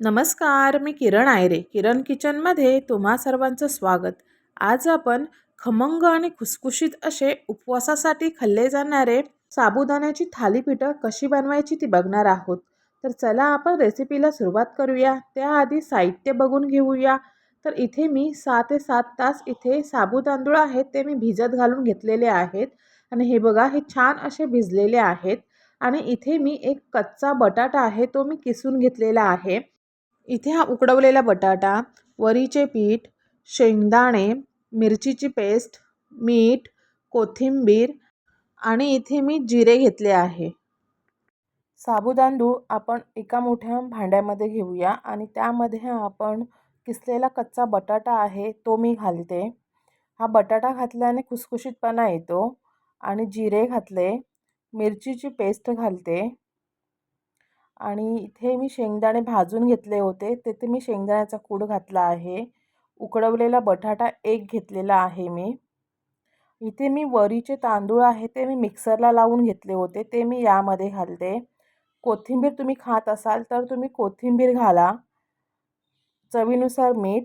नमस्कार मी किरण आयरे. किरण किचनमध्ये तुम्हा सर्वांचं स्वागत. आज आपण खमंग आणि खुसखुशीत असे उपवासासाठी खाल्ले जाणारे साबुदाण्याची थालीपीठं कशी बनवायची ती बघणार आहोत. तर चला आपण रेसिपीला सुरुवात करूया. त्याआधी साहित्य बघून घेऊया. तर इथे मी सहा ते सात तास इथे साबू तांदूळ आहेत ते मी भिजत घालून घेतलेले आहेत. आणि हे बघा हे छान असे भिजलेले आहेत. आणि इथे मी एक कच्चा बटाटा आहे तो मी किसून घेतलेला आहे. इथे हा उकडवलेला बटाटा वरीचे पीठ शेंगदाणे मिरचीची पेस्ट मीठ कोथिंबीर आणि इथे मी जिरे घेतले आहे. साबुदांदूळ आपण एका मोठ्या भांड्यामध्ये घेऊया आणि त्यामध्ये आपण किसलेला कच्चा बटाटा आहे तो मी घालते. हा बटाटा घातल्याने खुसखुशीतपणा येतो आणि जिरे घातले मिरचीची पेस्ट घालते. आणि इथे मी शेंगदाणे भाजून घेतले होते. तेथे मी शेंगदाण्याचा कूड घातला आहे. उकडवलेला बटाटा एक घेतलेला आहे मी. इथे मी वरीचे तांदूळ आहे ते मी मिक्सरला लावून घेतले होते. ते मी यामध्ये घालते. कोथिंबीर तुम्ही खात असाल तर तुम्ही कोथिंबीर घाला. चवीनुसार मीठ.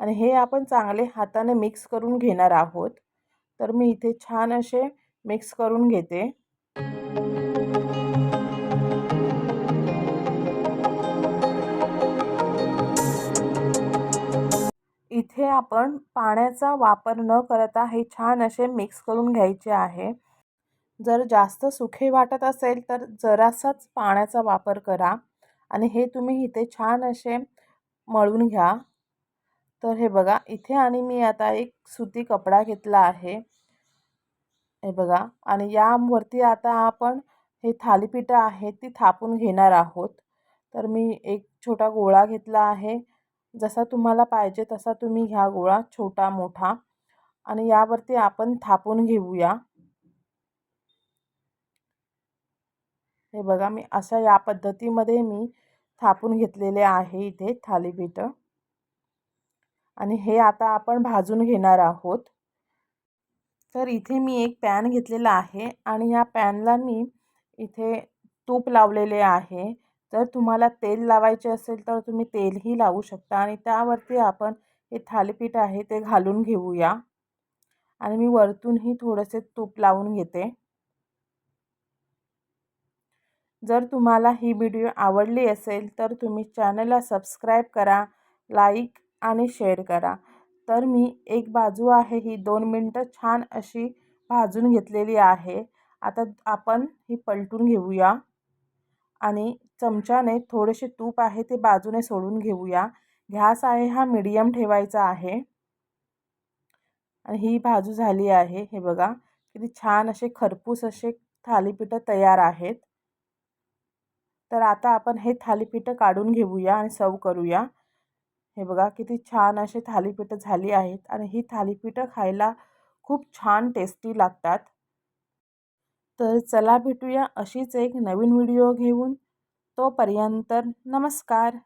आणि हे आपण चांगले हाताने मिक्स करून घेणार आहोत. तर मी इथे छान असे मिक्स करून घेते. इथे आपण पाण्याचा वापर न करता हे छान असे मिक्स करून घ्यायचे आहे. जर जास्त सुखे वाटत असेल तर जरासाच पाण्याचा वापर करा आणि हे तुम्ही इथे छान असे मळून घ्या. तर हे बघा इथे आणि मी आता एक सुती कपडा घेतला आहे. हे बघा आणि यावरती आता आपण हे थालीपीठं आहे ती थापून घेणार आहोत. तर मी एक छोटा गोळा घेतला आहे. जसा तुम्हाला पाहिजे तसा तुम्ही घ्या गोळा छोटा मोठा. आणि यावरती आपण थापून घेऊया. हे बघा मी अशा या पद्धतीमध्ये मी थापून घेतलेले आहे इथे थालीपीठं आणि हे आता आपण भाजून घेणार आहोत. तर इथे मी एक पॅन घेतलेला आहे आणि या पॅनला मी इथे तूप लावलेले आहे. जर तुम्हाला तेल लावायचे असेल तर तुम्ही तेलही लावू शकता आणि त्यावरती आपण हे थालीपीठ आहे ते घालून घेऊया. आणि मी वरतूनही थोडेसे तूप लावून घेते. जर तुम्हाला ही व्हिडिओ आवडली असेल तर तुम्ही चॅनलला सबस्क्राईब करा लाईक आणि शेअर करा. तर मी एक बाजू आहे ही दोन मिनटं छान अशी भाजून घेतलेली आहे. आता आपण ही पलटून घेऊया. आणि चमच्याने थोडेसे तूप आहे ते बाजूने सोडून घेऊया. गॅस आहे हा मीडियम ठेवायचा आहे. आणि ही बाजू झाली आहे. हे बघा किती छान असे खरपूस असे थालीपीठं तयार आहेत. तर आता आपण हे थालीपीठं काढून घेऊया आणि सर्व करूया. हे बघा किती छान असे थालीपीठं झाली आहेत आणि ही थालीपीठं खायला खूप छान टेस्टी लागतात. तर चला भेटूया अशीच एक नवीन व्हिडिओ घेऊन. तोपर्यंत नमस्कार.